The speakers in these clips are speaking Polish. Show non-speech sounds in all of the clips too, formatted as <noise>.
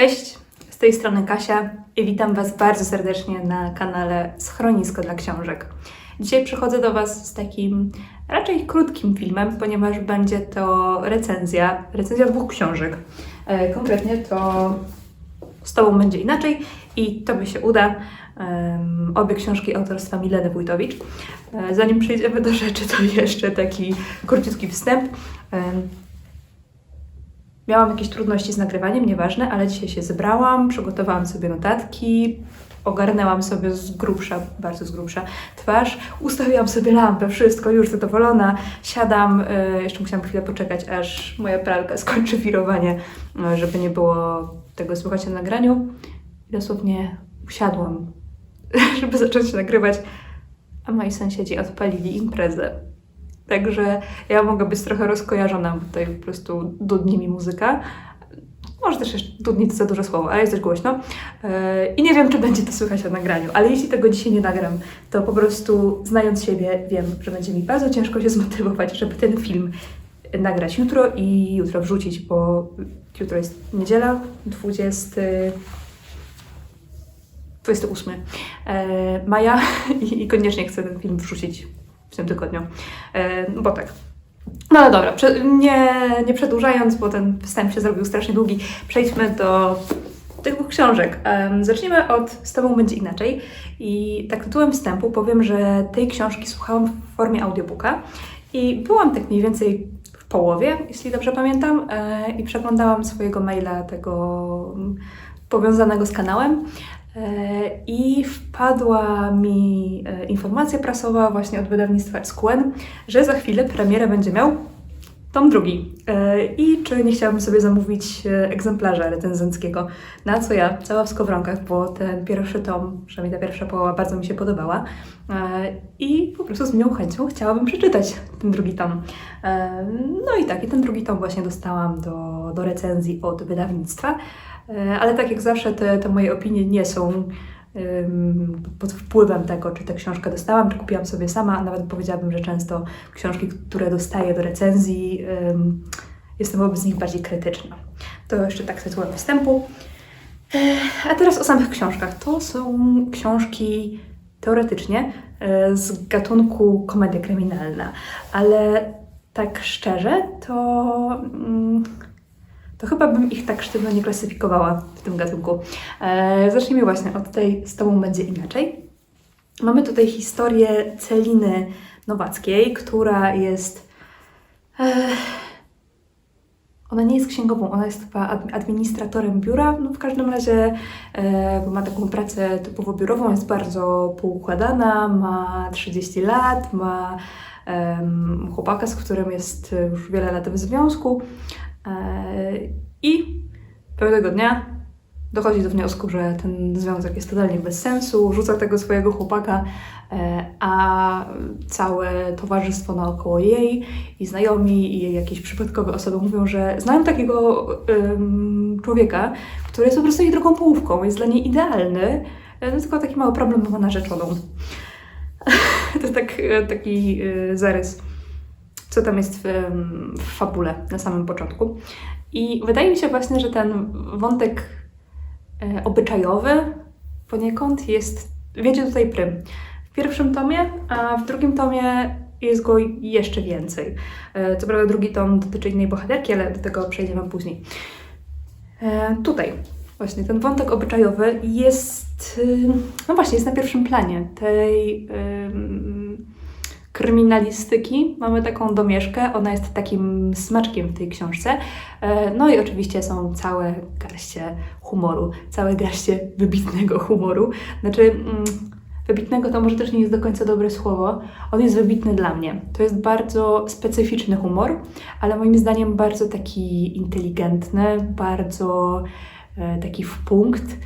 Cześć, z tej strony Kasia i witam Was bardzo serdecznie na kanale Schronisko dla Książek. Dzisiaj przychodzę do Was z takim raczej krótkim filmem, ponieważ będzie to recenzja, recenzja dwóch książek. E, Konkretnie to Z Tobą będzie inaczej i Tobie się uda. Obie książki autorstwa Mileny Wójtowicz. E, Zanim przejdziemy do rzeczy, to jeszcze taki króciutki wstęp. Miałam jakieś trudności z nagrywaniem, nieważne, ale dzisiaj się zebrałam, przygotowałam sobie notatki, ogarnęłam sobie z grubsza, bardzo z grubsza twarz, ustawiłam sobie lampę, wszystko, już zadowolona, siadam, y, jeszcze musiałam chwilę poczekać, aż moja pralka <laughs> skończy wirowanie, y, żeby nie było tego słychać na nagraniu. I dosłownie usiadłam, <laughs> żeby zacząć nagrywać, a moi sąsiedzi odpalili imprezę. Także ja mogę być trochę rozkojarzona, bo tutaj po prostu dudni mi muzyka. Może też dudni to za duże słowo, ale jest dość głośno. Yy, I nie wiem, czy będzie to słychać na nagraniu, ale jeśli tego dzisiaj nie nagram, to po prostu znając siebie, wiem, że będzie mi bardzo ciężko się <laughs> zmotywować, żeby ten film nagrać jutro i jutro wrzucić, bo jutro jest niedziela, 20. 28 e, maja <laughs> i koniecznie chcę ten film wrzucić w tym tygodniu, e, bo tak. No ale dobra, nie, nie przedłużając, bo ten wstęp się zrobił strasznie długi, przejdźmy do tych dwóch książek. Zacznijmy od Z Tobą będzie inaczej. I tak tytułem wstępu powiem, że tej książki słuchałam w formie audiobooka i byłam tak mniej więcej w połowie, jeśli dobrze pamiętam, e, i przeglądałam swojego maila tego mm, powiązanego z kanałem. E, I wpadła mi e, informacja prasowa właśnie od wydawnictwa SQN, że za chwilę premierę będzie miał tom drugi. E, I czy nie chciałabym sobie zamówić egzemplarza recenzenckiego, na co ja cała w skowronkach, bo ten pierwszy tom, przynajmniej ta pierwsza połowa, bardzo mi się podobała. I po prostu z miłą chęcią chciałabym przeczytać ten drugi tom. No i tak, i ten drugi tom właśnie dostałam do, do recenzji od wydawnictwa. E, Ale tak jak zawsze, te, te moje opinie nie są pod wpływem tego, czy tę książkę dostałam, czy kupiłam sobie sama, a nawet powiedziałabym, że często książki, które dostaję do recenzji, jestem wobec nich bardziej krytyczna. To jeszcze tak tytułem wstępu. E, A teraz o samych książkach. To są książki teoretycznie e, z gatunku komedia kryminalna, ale tak szczerze, to mm, to chyba bym ich tak sztywno nie klasyfikowała w tym gatunku. E, zacznijmy właśnie od tej Z Tobą będzie inaczej. Mamy tutaj historię Celiny Nowackiej, która jest... E, ona nie jest księgową, ona jest chyba ad- administratorem biura. No w każdym razie e, ma taką pracę typowo biurową, jest bardzo poukładana, ma 30 lat, ma chłopaka, z którym jest już wiele lat w związku. E, I pewnego dnia dochodzi do wniosku, że ten związek jest totalnie bez sensu, rzuca tego swojego chłopaka, e, a całe towarzystwo naokoło jej i znajomi i jej jakieś przypadkowe osoby mówią, że znają takiego em, człowieka, który jest po prostu jej drugą połówką, jest dla niej idealny, e, no tylko taki mały problem, ma narzeczoną. <laughs> to tak, taki zarys co tam jest w, w fabule na samym początku. I wydaje mi się właśnie, że ten wątek e, obyczajowy poniekąd jest, wiedzie tutaj prym. W pierwszym tomie, a w drugim tomie jest go jeszcze więcej. E, co prawda drugi tom dotyczy innej bohaterki, ale do tego przejdziemy później. E, tutaj właśnie ten wątek obyczajowy jest, y, no właśnie, jest na pierwszym planie tej kryminalistyki. Mamy taką domieszkę, ona jest takim smaczkiem w tej książce. E, No i oczywiście są całe garście humoru, całe garście wybitnego humoru. Znaczy, mm, wybitnego to może też nie jest do końca dobre słowo. On jest wybitny dla mnie. To jest bardzo specyficzny humor, ale moim zdaniem bardzo taki inteligentny, bardzo e, taki w punkt.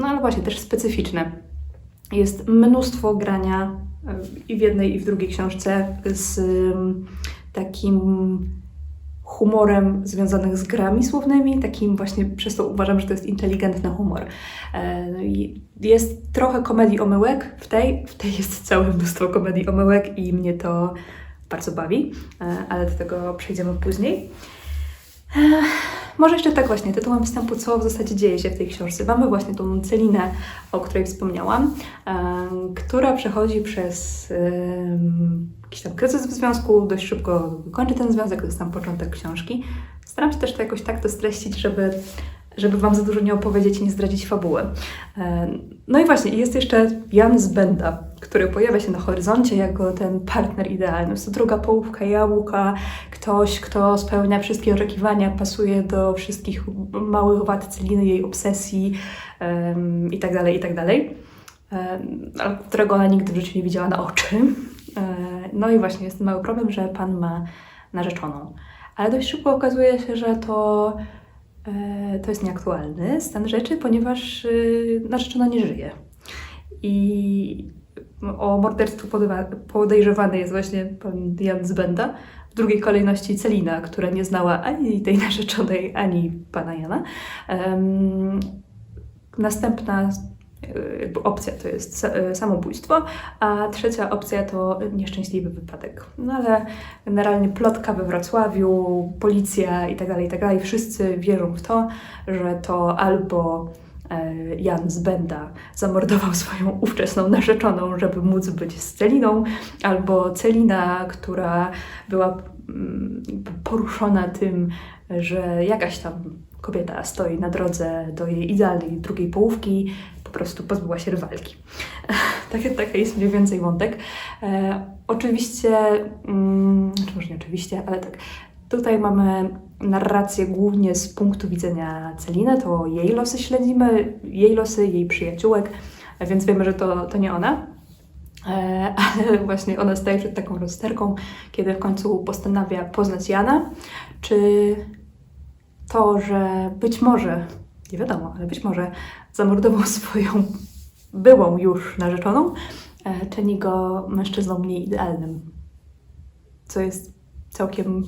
No ale właśnie też specyficzny. Jest mnóstwo grania i w jednej, i w drugiej książce z takim humorem związanych z grami słownymi, takim właśnie przez to uważam, że to jest inteligentny humor. E, no Jest trochę komedii omyłek w tej, w tej jest całe mnóstwo komedii omyłek i mnie to bardzo bawi, e, ale do tego przejdziemy później. Może jeszcze tak właśnie, tytułem wstępu, co w zasadzie dzieje się w tej książce. Mamy właśnie tą Celinę, o której wspomniałam, która przechodzi przez jakiś tam kryzys w związku, dość szybko kończy ten związek, to jest tam początek książki. Staram się też to jakoś tak to streścić, żeby, żeby Wam za dużo nie opowiedzieć i nie zdradzić fabuły. No i właśnie, jest jeszcze Jan z Benda, który pojawia się na horyzoncie jako ten partner idealny. Jest to druga połówka jabłka, ktoś, kto spełnia wszystkie oczekiwania, pasuje do wszystkich małych wad Celiny, jej obsesji em, i dalej, i tak dalej. Em, ale którego ona nigdy w życiu nie widziała na oczy. E, No i właśnie jest ten mały problem, że pan ma narzeczoną. Ale dość szybko okazuje się, że to, e, to jest nieaktualny stan rzeczy, ponieważ y, narzeczona nie żyje. I o morderstwo podejrzewany jest właśnie pan Jan z Benda. W drugiej kolejności Celina, która nie znała ani tej <laughs> narzeczonej, ani pana Jana. Em, następna opcja to jest e, samobójstwo, a trzecia opcja to nieszczęśliwy wypadek. No ale generalnie plotka we Wrocławiu, policja i tak dalej, i tak dalej, wszyscy wierzą w to, że to albo Jan z Benda zamordował <laughs> swoją ówczesną narzeczoną, żeby móc być z Celiną, albo Celina, która była mm, poruszona tym, że jakaś tam kobieta stoi na drodze do jej idealnej drugiej połówki, po prostu pozbyła się rywalki. <laughs> Taki, taki jest mniej więcej wątek. E, oczywiście, mm, czy może nie oczywiście, ale tak, tutaj mamy narrację głównie z punktu widzenia Celiny, to jej losy śledzimy, jej losy, jej przyjaciółek, więc wiemy, że to, to nie ona. E, ale <laughs> właśnie ona staje przed taką rozterką, kiedy w końcu postanawia poznać Jana, czy to, że być może, nie wiadomo, ale być może zamordował <laughs> swoją byłą już narzeczoną, e, czyni go mężczyzną mniej idealnym. Co jest całkiem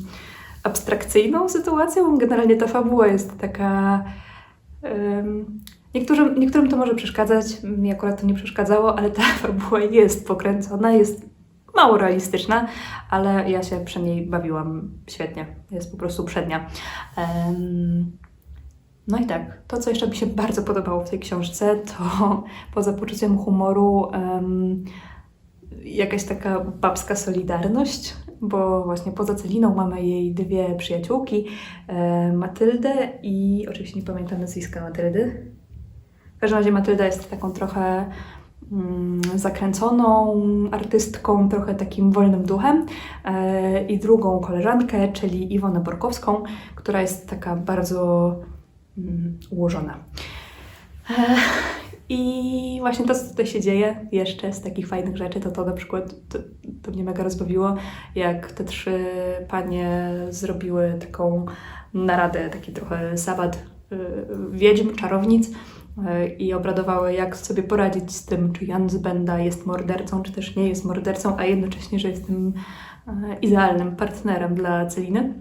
abstrakcyjną sytuacją. Generalnie ta fabuła jest taka. em, Niektórym, niektórym to może przeszkadzać, mi akurat to nie przeszkadzało, ale ta <laughs> fabuła jest pokręcona, jest mało realistyczna, ale ja się przy niej bawiłam świetnie. Jest po prostu przednia. Em, no i tak, to co jeszcze mi się bardzo podobało w tej książce, to <laughs> poza poczuciem humoru em, jakaś taka babska solidarność, bo właśnie poza Celiną mamy jej dwie przyjaciółki, e, Matyldę i oczywiście nie pamiętam nazwiska Matyldy. W każdym razie Matylda jest taką trochę mm, zakręconą artystką, trochę takim wolnym duchem e, i drugą koleżankę, czyli Iwonę Borkowską, która jest taka bardzo mm, ułożona. I właśnie to, co tutaj się dzieje jeszcze z takich fajnych rzeczy, to to na przykład, to, to mnie mega rozbawiło, jak te trzy panie zrobiły taką naradę, taki trochę sabat y, wiedźm, czarownic y, i obradowały, jak sobie poradzić z tym, czy Jan z Benda jest mordercą, czy też nie jest mordercą, a jednocześnie, że jest tym y, idealnym partnerem dla Celiny.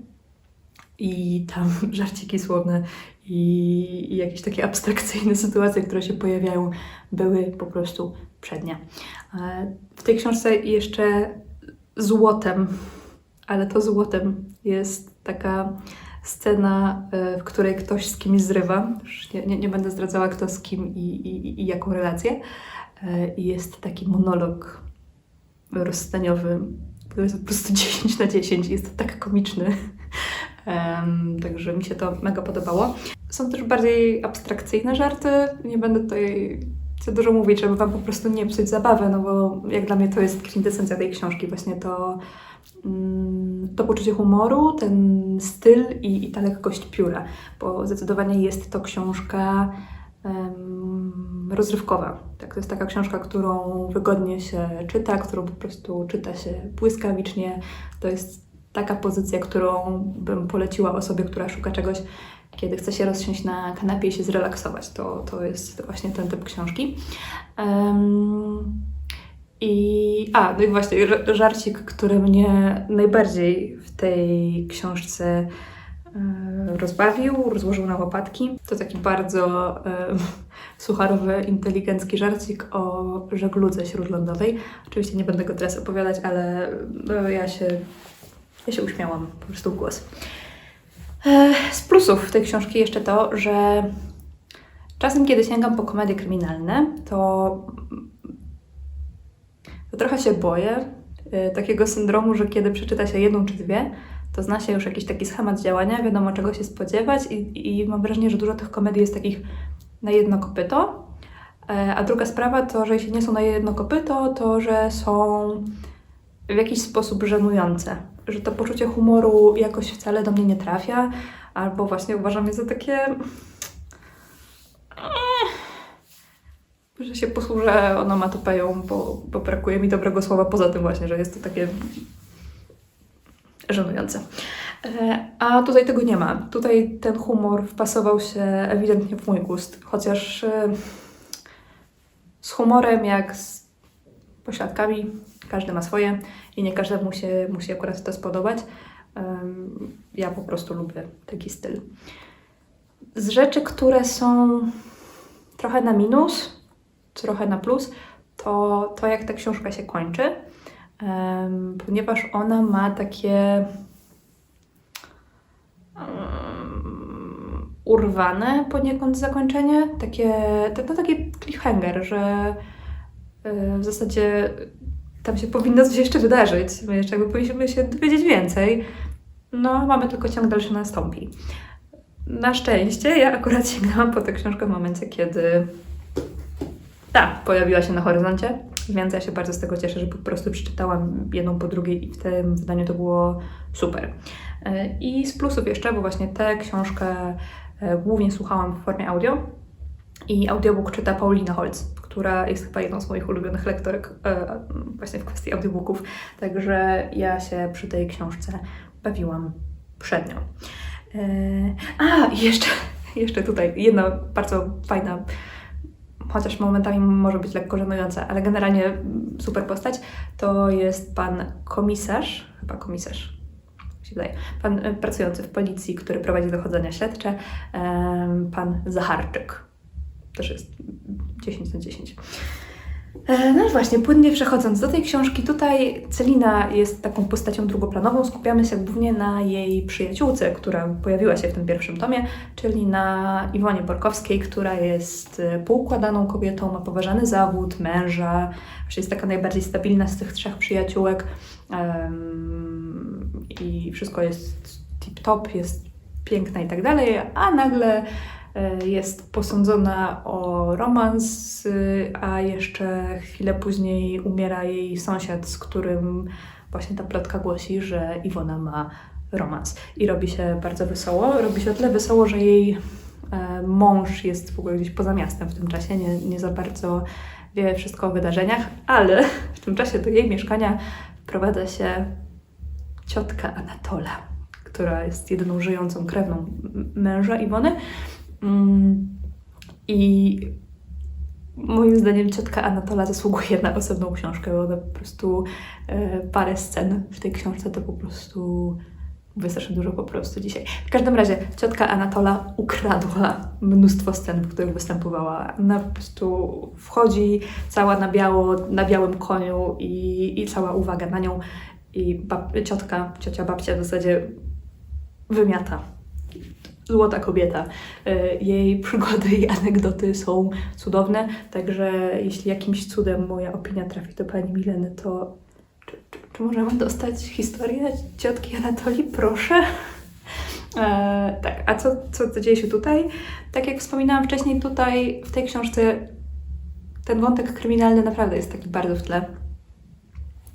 I tam <laughs> żarciki słowne i, i jakieś takie abstrakcyjne <laughs> sytuacje, które się pojawiają, były po prostu przednie. E, W tej książce jeszcze złotem, <laughs> ale to złotem jest taka scena, e, w której ktoś z kimś zrywa. Nie, nie, nie będę zdradzała, kto z kim i, i, i jaką relację. E, jest taki monolog rozstaniowy, który jest po prostu <laughs> 10 na 10. Jest to tak komiczny. Także mi się to mega podobało. Są też bardziej abstrakcyjne żarty. Nie będę tutaj za dużo mówić, żeby Wam po prostu nie psuć zabawę, no bo jak dla mnie to jest kwintesencja tej książki, właśnie to, mm, to poczucie humoru, ten styl i, i ta lekkość pióra, bo zdecydowanie jest to książka rozrywkowa. Tak, to jest taka książka, którą wygodnie się czyta, którą po prostu czyta się błyskawicznie. To jest taka pozycja, którą bym poleciła osobie, która szuka czegoś, kiedy chce się rozsiąść na kanapie i się zrelaksować. To, to jest właśnie ten typ książki. Em, I a, no i właśnie żarcik, który mnie najbardziej w tej książce e, rozbawił, rozłożył na łopatki. To taki bardzo e, sucharowy, inteligencki żarcik o żegludze śródlądowej. Oczywiście nie będę go teraz opowiadać, ale no, ja się ja się uśmiałam po prostu w głos. Z plusów tej książki jeszcze to, że czasem, kiedy sięgam po komedie kryminalne, to, to trochę się boję e, takiego syndromu, że kiedy przeczyta się jedną czy dwie, to zna się już jakiś taki schemat działania, wiadomo czego się spodziewać i, i mam wrażenie, że dużo tych komedii jest takich na jedno kopyto. E, A druga sprawa to, że jeśli nie są na jedno kopyto, to że są w jakiś sposób żenujące. Że to poczucie humoru jakoś wcale do mnie nie trafia, albo właśnie uważam je za takie. że się posłużę onomatopeją, bo, bo brakuje mi dobrego słowa poza tym właśnie, że jest to takie żenujące. E, A tutaj tego nie ma. Tutaj ten humor wpasował się ewidentnie w mój gust, chociaż e, z humorem jak z pośladkami każdy ma swoje i nie każdemu się musi akurat to spodobać. Ja po prostu lubię taki styl. Z rzeczy, które są trochę na minus, trochę na plus, to to, jak ta książka się kończy, ponieważ ona ma takie urwane poniekąd zakończenie, takie, to, to taki cliffhanger, że w zasadzie tam się powinno coś jeszcze wydarzyć. My jeszcze jakby powinniśmy się dowiedzieć więcej. No, mamy tylko ciąg dalszy nastąpi. Na szczęście ja akurat <laughs> sięgnęłam po tę książkę w momencie, kiedy ta pojawiła się na horyzoncie, więc ja się bardzo z tego cieszę, że po prostu przeczytałam jedną po drugiej i w tym wydaniu to było super. E, I z plusów jeszcze, bo właśnie tę książkę e, głównie słuchałam w formie audio i audiobook czyta Paulina Holz, która jest chyba jedną z moich ulubionych lektorek e, właśnie w kwestii audiobooków, także ja się przy tej książce bawiłam przednio. E, A, jeszcze, <laughs> jeszcze tutaj jedna bardzo fajna, chociaż momentami może być lekko żenująca, ale generalnie super postać, to jest pan komisarz, chyba komisarz, mi się wydaje, pan e, pracujący w policji, który prowadzi dochodzenia śledcze, pan Zacharczyk. Też jest 10 na 10. E, No i właśnie, płynnie przechodząc do tej książki, tutaj Celina jest taką postacią drugoplanową. Skupiamy się głównie na jej przyjaciółce, która pojawiła się w tym pierwszym tomie, czyli na Iwonie Borkowskiej, która jest e, poukładaną kobietą, ma poważany zawód, męża, jest taka najbardziej stabilna z tych trzech przyjaciółek i wszystko jest tip-top, jest piękna i tak dalej, a nagle jest posądzona o romans, y, a jeszcze chwilę później umiera jej sąsiad, z którym właśnie ta plotka głosi, że Iwona ma romans. I robi się bardzo wesoło. Robi się o tyle wesoło, że jej e, mąż jest w ogóle gdzieś poza miastem w tym czasie, nie, nie za bardzo wie wszystko o wydarzeniach, ale w tym czasie do jej mieszkania wprowadza się ciotka Anatola, która jest jedyną żyjącą krewną męża Iwony. Mm, I moim zdaniem ciotka Anatola zasługuje na osobną książkę, bo po prostu e, parę scen w tej książce to po prostu wystarczy dużo po prostu dzisiaj. W każdym razie ciotka Anatola ukradła mnóstwo scen, w których występowała. Ona po prostu wchodzi cała na biało, na białym koniu i, i cała uwaga na nią i bab, ciotka, ciocia babcia w zasadzie wymiata. Złota kobieta. Y, Jej przygody i anegdoty są cudowne, także jeśli jakimś cudem moja opinia trafi do pani Mileny, to czy, czy, czy możemy dostać historię ciotki Anatolii? Proszę. E, tak, a co, co, co dzieje się tutaj? Tak jak wspominałam wcześniej, tutaj w tej książce ten wątek kryminalny naprawdę jest taki bardzo w tle.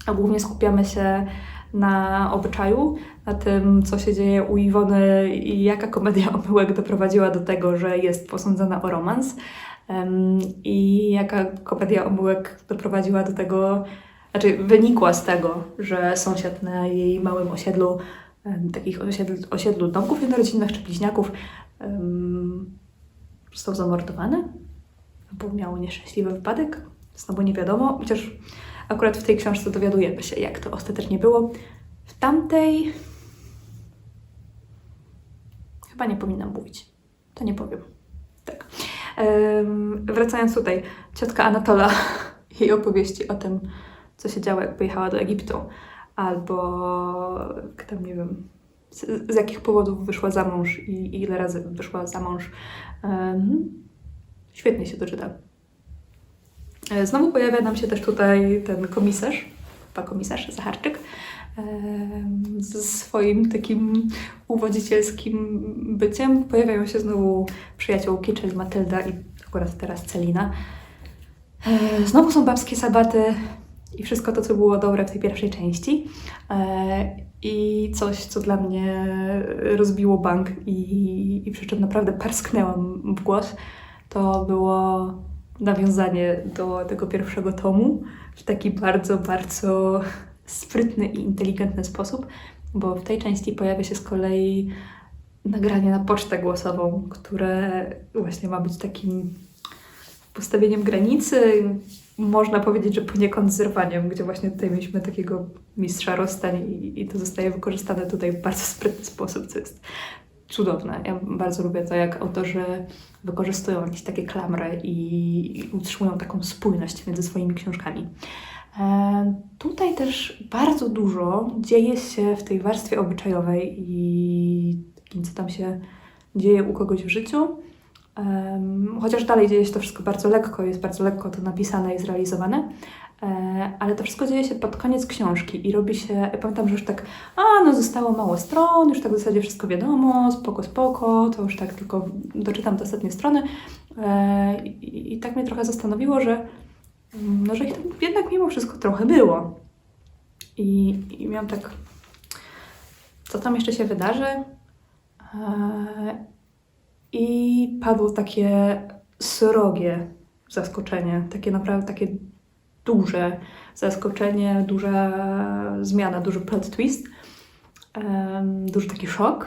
A głównie skupiamy się na obyczaju, na tym, co się dzieje u Iwony i jaka komedia <laughs> omyłek doprowadziła do tego, że jest posądzona o romans. I jaka komedia omyłek doprowadziła do tego, znaczy wynikła z tego, że sąsiad na jej małym osiedlu, takich osiedlu, osiedlu domków jednorodzinnych czy bliźniaków, em, został zamordowany, albo miał nieszczęśliwy wypadek. Znowu nie wiadomo, chociaż akurat w tej książce dowiadujemy się, jak to ostatecznie było. W tamtej chyba nie powinnam mówić. To nie powiem. Tak. Wracając tutaj, ciotka Anatola, <laughs> jej opowieści o tym, co się działo, jak pojechała do Egiptu, albo tam, nie wiem, z, z jakich powodów wyszła za mąż i, i ile razy wyszła za mąż. Em, świetnie się to czyta. Znowu pojawia nam się też tutaj ten komisarz, chyba komisarz Zacharczyk, em, ze swoim takim uwodzicielskim byciem. Pojawiają się znowu przyjaciółki, czyli Matylda i akurat teraz Celina. E, Znowu są babskie sabaty i wszystko to, co było dobre w tej pierwszej części. E, I coś, co dla mnie rozbiło bank i, i przy czym naprawdę parsknęłam w głos, to było nawiązanie do tego pierwszego tomu w taki bardzo, bardzo sprytny i inteligentny sposób, bo w tej części pojawia się z kolei nagranie na pocztę głosową, które właśnie ma być takim postawieniem granicy, można powiedzieć, że poniekąd zerwaniem, gdzie właśnie tutaj mieliśmy takiego mistrza rozstań i, i to zostaje wykorzystane tutaj w bardzo sprytny sposób, co jest cudowne. Ja bardzo lubię to, jak autorzy wykorzystują jakieś takie klamry i, utrzymują taką spójność między swoimi książkami. E, tutaj też bardzo dużo dzieje się w tej warstwie obyczajowej i takim, co tam się dzieje u kogoś w życiu. Em, chociaż dalej dzieje się to wszystko bardzo lekko, jest bardzo lekko to napisane i zrealizowane, e, ale to wszystko dzieje się pod koniec książki i robi się, pamiętam, że już tak, a no zostało mało stron, już tak w zasadzie wszystko wiadomo, spoko, spoko, to już tak tylko doczytam te ostatnie strony e, i, tak mnie trochę zastanowiło, że, mm, no, że jednak mimo wszystko trochę było. I, i miałam tak, co tam jeszcze się wydarzy? E, i padło takie srogie zaskoczenie, takie naprawdę takie duże zaskoczenie, duża zmiana, duży plot twist, duży taki szok.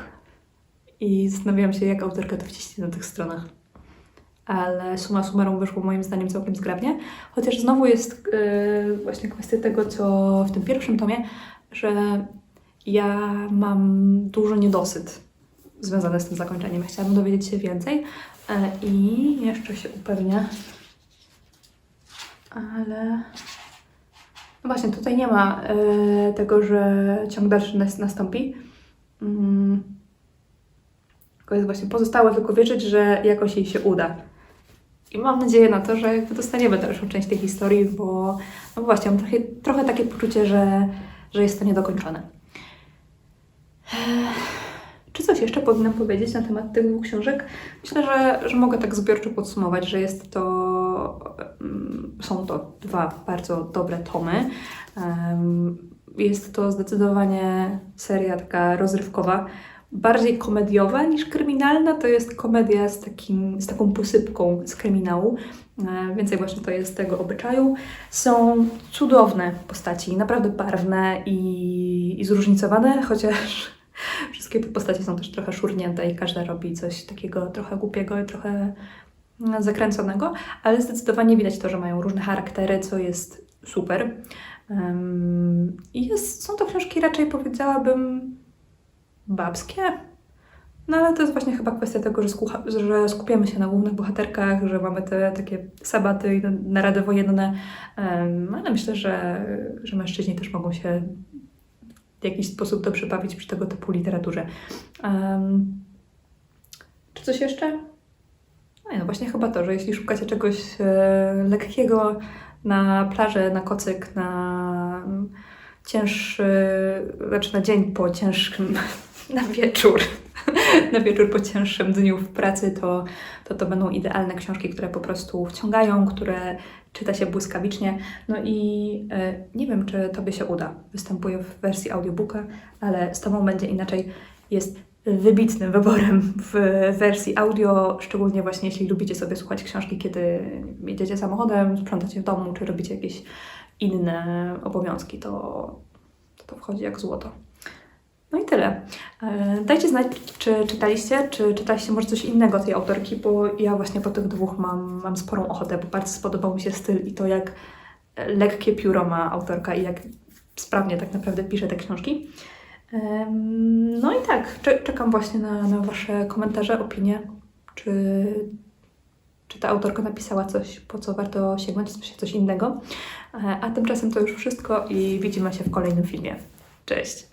I zastanawiałam się, jak autorka to wciśnie na tych stronach. Ale suma summarum wyszło moim zdaniem całkiem zgrabnie. Chociaż znowu jest e, właśnie kwestia tego, co w tym pierwszym tomie, że ja mam duży niedosyt związane z tym zakończeniem. Chciałabym dowiedzieć się więcej e, i jeszcze się upewnię. Ale no właśnie, tutaj nie ma e, tego, że ciąg dalszy nas- nastąpi. Mm. Tylko jest właśnie pozostałe tylko wierzyć, że jakoś jej się uda. I mam nadzieję na to, że jakby dostaniemy dalszą część tej historii, bo no właśnie, mam trochę, trochę takie poczucie, że, że jest to niedokończone. Czy coś jeszcze powinnam powiedzieć na temat tych dwóch książek? Myślę, że, że mogę tak zbiorczo podsumować, że jest to, mm, są to dwa bardzo dobre tomy. Jest to zdecydowanie seria taka rozrywkowa, bardziej komediowa niż kryminalna. To jest komedia z, takim, z taką posypką z kryminału. E, Więcej właśnie to jest tego obyczaju. Są cudowne postaci, naprawdę barwne i, i zróżnicowane, <laughs> chociaż Wszystkie te postacie są też trochę szurnięte i każda robi coś takiego trochę głupiego i trochę zakręconego, ale zdecydowanie widać to, że mają różne charaktery, co jest super. I jest, są to książki raczej powiedziałabym babskie, no ale to jest właśnie chyba kwestia tego, że, skucha, że skupiamy się na głównych bohaterkach, że mamy te takie sabaty i narady wojenne, Ym, ale myślę, że, że mężczyźni też mogą się w jakiś sposób dobrze bawić przy tego typu literaturze. Em, czy coś jeszcze? No, no właśnie chyba to, że jeśli szukacie czegoś e, lekkiego na plażę, na kocyk, na mm, cięższy, znaczy na dzień po cięższym, <laughs> na wieczór, <laughs> na wieczór po cięższym dniu w pracy, to, to to będą idealne książki, które po prostu wciągają, które czyta się błyskawicznie. No i e, nie wiem, czy Tobie się uda. Występuję w wersji audiobooka, ale z Tobą będzie inaczej. Jest wybitnym wyborem w wersji audio, szczególnie właśnie jeśli lubicie sobie słuchać książki, kiedy jedziecie samochodem, sprzątacie w domu, czy robicie jakieś inne obowiązki, to, to, to wchodzi jak złoto. No i tyle. E, Dajcie znać, czy czytaliście, czy czytaliście może coś innego tej autorki, bo ja właśnie po tych dwóch mam, mam sporą ochotę, bo bardzo spodobał mi się styl i to, jak lekkie pióro ma autorka i jak sprawnie tak naprawdę pisze te książki. No i tak, cze- czekam właśnie na, na Wasze komentarze, opinie, czy, czy ta autorka napisała coś, po co warto sięgnąć, coś, coś innego. E, A tymczasem to już wszystko i widzimy się w kolejnym filmie. Cześć!